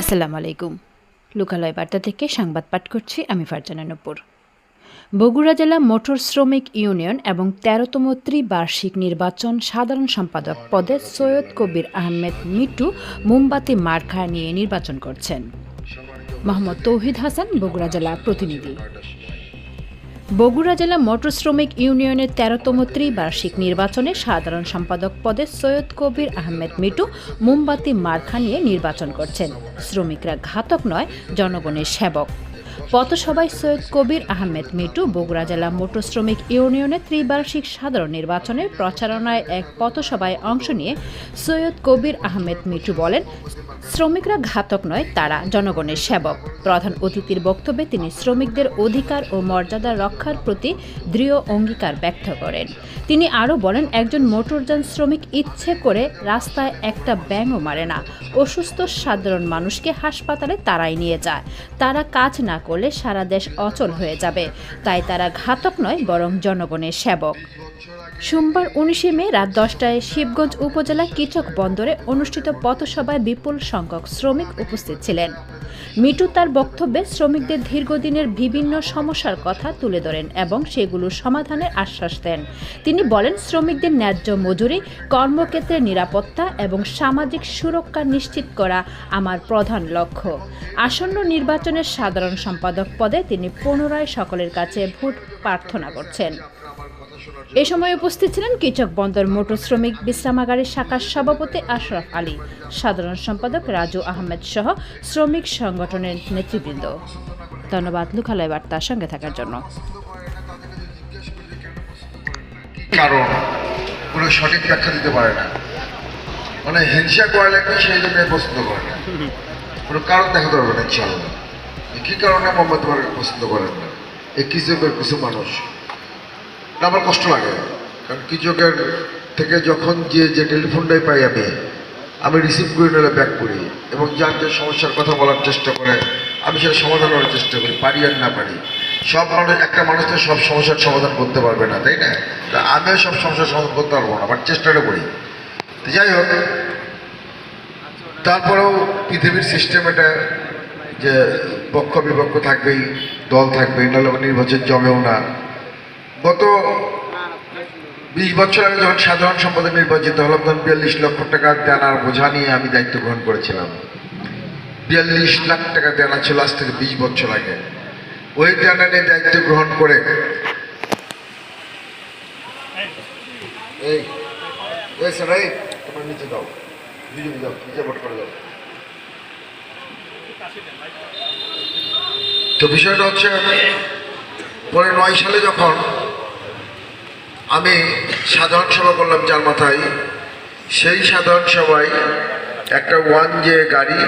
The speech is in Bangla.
আসসালামু আলাইকুম। লোকালয় বার্তা থেকে সংবাদ পাঠ করছি আমি ফারজানা বগুড়া জেলা মোটর শ্রমিক ইউনিয়ন এবং তেরোতম ত্রিবার্ষিক নির্বাচন সাধারণ সম্পাদক পদে সৈয়দ কবির আহমেদ মিটু মোমবাতি মার্খা নিয়ে নির্বাচন করছেন। মোহাম্মদ তৌহিদ হাসান, বগুড়া জেলা প্রতিনিধি। বগুড়া জেলা মোটর শ্রমিক ইউনিয়নের তেরোতম ত্রিবার্ষিক নির্বাচনে সাধারণ সম্পাদক পদে সৈয়দ কবির আহমেদ মিটু মোমবাতি মার্খা নিয়ে নির্বাচন করছেন। শ্রমিকরা ঘাতক নয়, জনগণের সেবক। পথসভায় সৈয়দ কবির আহমেদ মিটু বগুড়া জেলা মোটর শ্রমিক ইউনিয়নের ত্রিবার্ষিক সাধারণ নির্বাচনের প্রচারণায় এক পথসভায় অংশ নিয়ে সৈয়দ কবির আহমেদ মিটু বলেন, শ্রমিকরা ঘাতক নয়, তারা জনগণের সেবক। প্রধান অতিথির বক্তব্যে তিনি শ্রমিকদের অধিকার ও মর্যাদা রক্ষার প্রতি দৃঢ় অঙ্গীকার ব্যক্ত করেন। তিনি আরও বলেন, একজন মোটরযান শ্রমিক ইচ্ছে করে রাস্তায় একটা ব্যাঙও মারে না। অসুস্থ সাধারণ মানুষকে হাসপাতালে তারাই নিয়ে যায়। তারা কাজ না করলে সারা দেশ অচল হয়ে যাবে। তাই তারা ঘাতক নয়, বরং জনগণের সেবক। সোমবার উনিশে মে রাত দশটায় শিবগঞ্জ উপজেলা কিচক বন্দরে অনুষ্ঠিত পথসভায় বিপুল সংখ্যক শ্রমিক উপস্থিত ছিলেন। মিটু তার বক্তব্যে শ্রমিকদের দীর্ঘদিনের বিভিন্ন সমস্যার কথা তুলে ধরেন এবং সেগুলো সমাধানের আশ্বাস দেন। তিনি বলেন, শ্রমিকদের ন্যায্য মজুরি, কর্মক্ষেত্রে নিরাপত্তা এবং সামাজিক সুরক্ষা নিশ্চিত করা আমার প্রধান লক্ষ্য। আসন্ন নির্বাচনের সাধারণ সম্পাদক পদে তিনি পুনরায় সকলের কাছে ভোট প্রার্থনা করছেন। এ সময় উপস্থিত ছিলেন কিচক বন্দর মোটর শ্রমিক বিশ্রামাগারের শাখার সভাপতি আশরাফ আলী, সাধারণ সম্পাদক রাজু আহমেদ সহ শ্রমিক সংগঠনের নেতৃবৃন্দ। ধন্যবাদ লুকালয় বার্তার সঙ্গে থাকার জন্য। কারণ কোনো সঠিক ব্যাখ্যা দিতে পারে না। মানে হিংসা করে লাগবে সেই জন্য পছন্দ করে। না কোনো কারণ দেখাতে পারবে না ইনশাল্লাহ কী কারণে মোহাম্মদ পছন্দ করেন না? এই কৃষকের কিছু মানুষ। আমার কষ্ট লাগে। কারণ কৃষকের থেকে যখন যে যে টেলিফোনটাই পাই আমি আমি রিসিভ করে নিলে ব্যাক করি এবং যার যে সমস্যার কথা বলার চেষ্টা করে, আমি সেটা সমাধান করার চেষ্টা করি, পারি আর না পারি। সব মানুষ একটা মানুষ তো সব সমস্যার সমাধান করতে পারবে না, তাই না? তা আমিও সব সমস্যার সমাধান করতে পারব না, বাট চেষ্টাটা করি। যাই হোক, তারপরেও পৃথিবীর সিস্টেম এটা যে পক্ষ বিপক্ষ থাকবেই, দল থাকবেই, নাহলে নির্বাচন জমেও না। গত বিশ বছর আগে যখন সাধারণ সম্পাদক নির্বাচিত হলাম, তখন বিয়াল্লিশ লক্ষ টাকা দেনার বোঝা নিয়ে আমি দায়িত্ব গ্রহণ করেছিলাম। বিয়াল্লিশ লাখ টাকা দেনা ছিল আজ থেকে বিশ বছর আগে। ওই দেনা নিয়ে দায়িত্ব গ্রহণ করে এই তোমার নিচে দাও। করে দাও। তো বিষয়টা হচ্ছে, পরে নয় সালে যখন আমি সাধারণ সভা করলাম যার মাথায়। সেই সাধারণ সভায় একটা ওয়ান জে গাড়ি